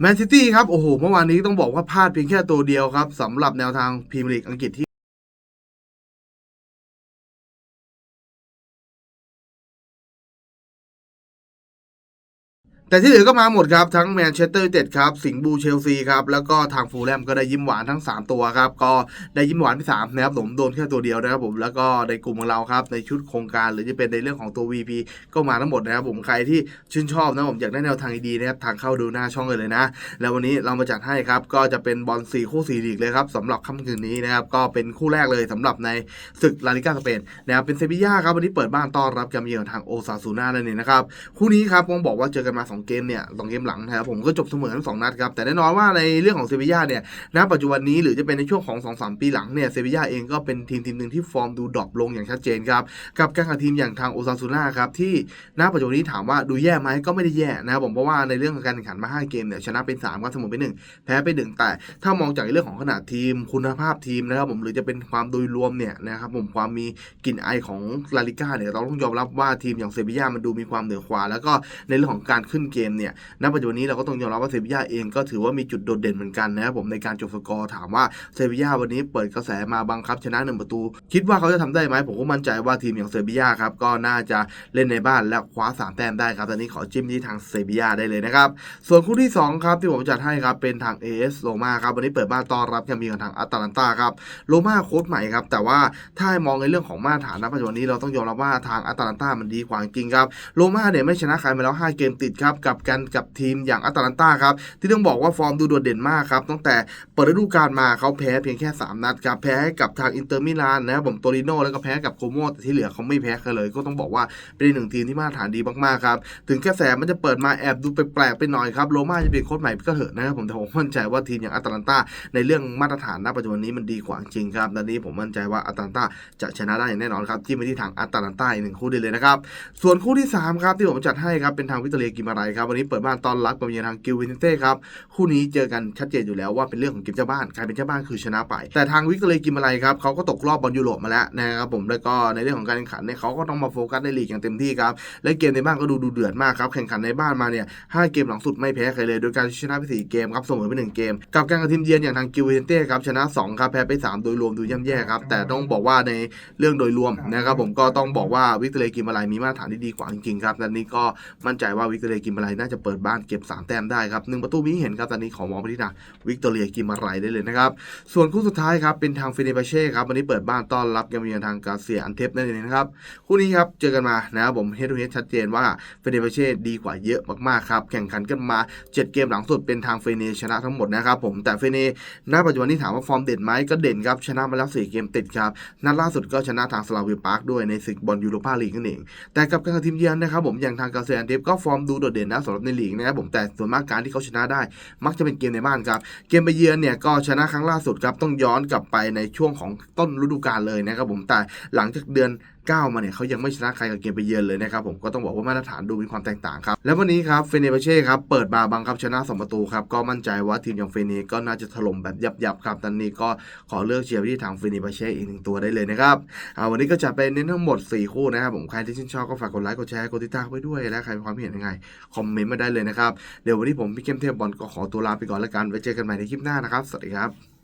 แมนซิตี้ครับ โอ้โห เมื่อวานนี้ต้องบอกว่าพลาดเพียงแค่ตัวเดียวครับสำหรับแนวทางพรีเมียร์ลีกอังกฤษที่ แต่ที่เหลือก็มาหมดครับ ทั้งแมนเชสเตอร์ยูไนเต็ดครับ สิงห์บูเชลซีครับ แล้วก็ทางฟูลแลมก็ได้ยิ้มหวานทั้ง 3 ตัวครับ ก็ได้ยิ้มหวานไปสามนะครับผมโดนแค่ตัวเดียวนะครับผมแล้วก็ในกลุ่มของเราครับ ในชุดโครงการหรือจะเป็นในเรื่องของตัว VP ก็มาทั้งหมดนะครับผมใครที่ชื่นชอบนะผมอยากได้แนวทางดีๆนะครับทางเข้าดูหน้าช่องเลยเลยนะ แล้ววันนี้เรามาจัดให้ครับก็จะเป็นบอล4คู่4ลีกเลยครับสำหรับค่ำคืนนี้นะครับก็เป็นคู่แรกเลยสำหรับในศึกลาลิกาสเปนนะครับเป็นเซบีย่าครับวันนี้เปิดบ้านต้อนรับการมเยือนทางโอซาซูน่านั่นเองนะครับคู่นี้ครับผมบอกว่าเจอกันมา2เกมเนี่ยสองเกมหลังนะครับผมก็จบเสมอทั้งสองนัดครับแต่แน่นอนว่าในเรื่องของเซบีย่าเนี่ยณปัจจุบันนี้หรือจะเป็นในช่วงของ2อสปีหลังเนี่ยเซบีย่าเองก็เป็นทีมทีมหนึ่งที่ฟอร์มดูดรอปลงอย่างชัดเจนครับกับการกับทีมอย่างทางโอซาซูน่าครับที่ณปัจจุบันนี้ถามว่าดูแย่ไหมก็ไม่ได้แย่นะครับผมเพราะว่าในเรื่องของการแข่งขันมาห้าเกมเนี่ยชนะเป็น3ก็เสมอไปหนึ่งแพ้ไปหนึ่งแต่ถ้ามองจากเรื่องของขนาดทีมคุณภาพทีมนะครับผมหรือจะเป็นความโดยรวมเนี่ยนะครับผมความมีกลิ่นไอของลาลิก้าเนี่ยเราต้องยอมรับว่าทีมอย่างเซบีย่ามันดูมีความเหนือกว่าแล้วก็ในเรื่องของการขึ้นเกมเนี่ยณปัจจุบันนี้เราก็ต้องยอมรับว่าเซบีย่าเองก็ถือว่ามีจุดโดดเด่นเหมือนกันนะครับผมในการจบสกอร์ถามว่าเซบีย่าวันนี้เปิดกระแสมาบังคับชนะหนึ่งประตู คิดว่าเขาจะทำได้ไหมผมก็มั่นใจว่าทีมอย่างเซบีย่าครับก็น่าจะเล่นในบ้านและคว้าสามแต้มได้ครับตอนนี้ขอจิ้มที่ทางเซบีย่าได้เลยนะครับส่วนคู่ที่2ครับที่ผมจัดให้ครับเป็นทาง AS โ o มาครับวันนี้เปิดบ้านต้อนรับแคมเปียนทางอัตแลนตาครับโ o มาโค้ชใหม่ครับแต่ว่าถ้าให้มองในเรื่องของมาตรฐานณปัจจุบันนี้เราต้องยอมรับว่าทางอัตแลนตามันดีกว่าจริงครับโ o มาเนี่ยไม่ชนะใครมาแล้ว 5 เกมติดครับกับกันกับทีมอย่างอัตแลนตาครับที่ต้องบอกว่าฟอร์มดูโดดเด่นมากครับตั้งแต่เปิดฤดูกาลมาเขาแพ้เพียงแค่ 3 นัดครับแพ้ให้กับทางอินเตอร์มิลานนะครับผมโตริโนแล้วก็แพ้กับโคโมแต่ที่เหลือเขาไม่แพ้ใครเลย ก็ต้องบอกว่าเป็นหนึ่งทีมที่มาตรฐานดีมากๆครับถึงกระแสมันจะเปิดมาแอบดูแปลกๆไปหน่อยครับโรม่าจะเป็นโค้ชใหม่ก็เถอะนะครับผมแต่ผมมั่นใจว่าทีมอย่างอัตแลนตาในเรื่องมาตรฐานณปัจจุบันนี้มันดีกว่าจริงครับตอนนี้ผมมั่นใจว่าอัตแลนตาจะชนะได้อย่างแน่นอนครับที่ไปที่ทางอัตแลนตาอีกหนึ่งคู่ได้เลยนะครับส่วนคู่ที่สามครับที่ผมจัดให้ครับเป็นทางวิตเตอเรียกิมาไรครับวันนี้เปิดบ้านตอนรับกับเยือนทางกิลวินเต้ครับคู่นี้เจอกันชัดเจนอยู่แล้วว่าเป็นเรื่องของเกมเจ้าบ้านใครเป็นเจ้าบ้านคือชนะไป แต่ทางวิกตเรียกิมาไรครับเขาก็ตกรอบบอลยุโรปมาแล้วนะครับผมแล้วก็ในเรื่องของการแข่งขันเนี่ยเขาก็ต้องมาโฟกัสในลีกอย่างเต็มที่ครับและเกมในบ้านก็ดูดูเดือดมากครับแข่งขันในบ้านมาเนี่ยห้าเกมหลังสุดไม่แพ้ใครเลยโดยการชนะไปสี่เกมครับเสมอไปหนึ่งเกม กับการกระทีมเยือนอย่างทางกิลวเวนเต้ครับชนะสองครับแพ้ไปสามโดยรวมดูย่ำแย่ครับแต่ต้องบอกว่าในเรื่องโดยรวมนะครับผมก็ต้องบอกว่าวิกเรียกิมาไรมีมาตรฐานที่ดีกว่าจริงๆครับตอนนี้ก็มั่นใจว่าวิกเรียกิมาไรน่าจะเปิดบ้านเก็บสามแต้มได้ครับหนึ่งประตูนี้เห็นครับตอนนี้ของมองไปที่ทางวิกตอเรียกิมาไรได้เลยนะครับ ส่วนคู่สุดท้ายครับเป็นทางฟินิปาเช่ครับวันนี้เปิดบ้านต้อนรับเกมเยือนทางกาเซียอันเทปนั่นเองนะครับคู่นี้ครับเจอกันมานะครับผมเฮดทูเฮดชัดเจนว่าฟินิปาเช่ดีกว่าเยอะมากๆครับแข่งขันกันมา 7 เกมหลังสุดเป็นทางเฟเนชนะทั้งหมดนะครับผมแต่เฟเนณปัจจุบันนี้ถามว่าฟอร์มเด่นไหมก็เด่นครับชนะมาแล้ว4เกมติดครับนัดล่าสุดก็ชนะทางสลาวิปาร์กด้วยในศึกบอลยูโรปาลีกนั่นเองแต่กับการทีมเยือนนะครับผมอย่างทางกาเซียอันเทปก็ฟอร์มดูโดดเด่นนะสำหรับในลีกนะครับผมแต่ส่วนมากการที่เขาชนะได้ มักจะเป็นเกมในบ้านครับ เกมไปเยือนเนี่ยก็ชนะครั้งล่าสุดครับต้องย้อนกลับไปในช่วงของต้นฤดูกาลเลยนะครับผมแต่หลังจากเดือน 9มาเนี่ยเขายังไม่ชนะใครกับเกมไปเยือนเลยนะครับผมก็ต้องบอกว่ามาตรฐานดูมีความแตกต่างครับ แล้ววันนี้ครับเฟเนเบเช่ครับเปิดมาบังคับชนะ2ประตูครับก็มั่นใจว่าทีมอย่างเฟเนก็น่าจะถล่มแบบยับๆครับตอนนี้ก็ขอเลือกเชียร์ที่ทางเฟเนเบเช่อีกหนึ่งตัวได้เลยนะครับเอาวันนี้ก็จะเป็นเน้นทั้งหมด 4 คู่นะครับผมใครที่ชื่นชอบก็ฝากกดไลค์กดแชร์กดติดตามไว้ด้วยและใครมีความเห็นยังไงคอมเมนต์มาได้เลยนะครับเดี๋ยววันนี้ผมพี่เข้มเทพบอลก็ขอตัวลาไปก่อนแล้วกันไว้เจอกันใหม่ในคลิปหน้านะครับสวัสดีครับ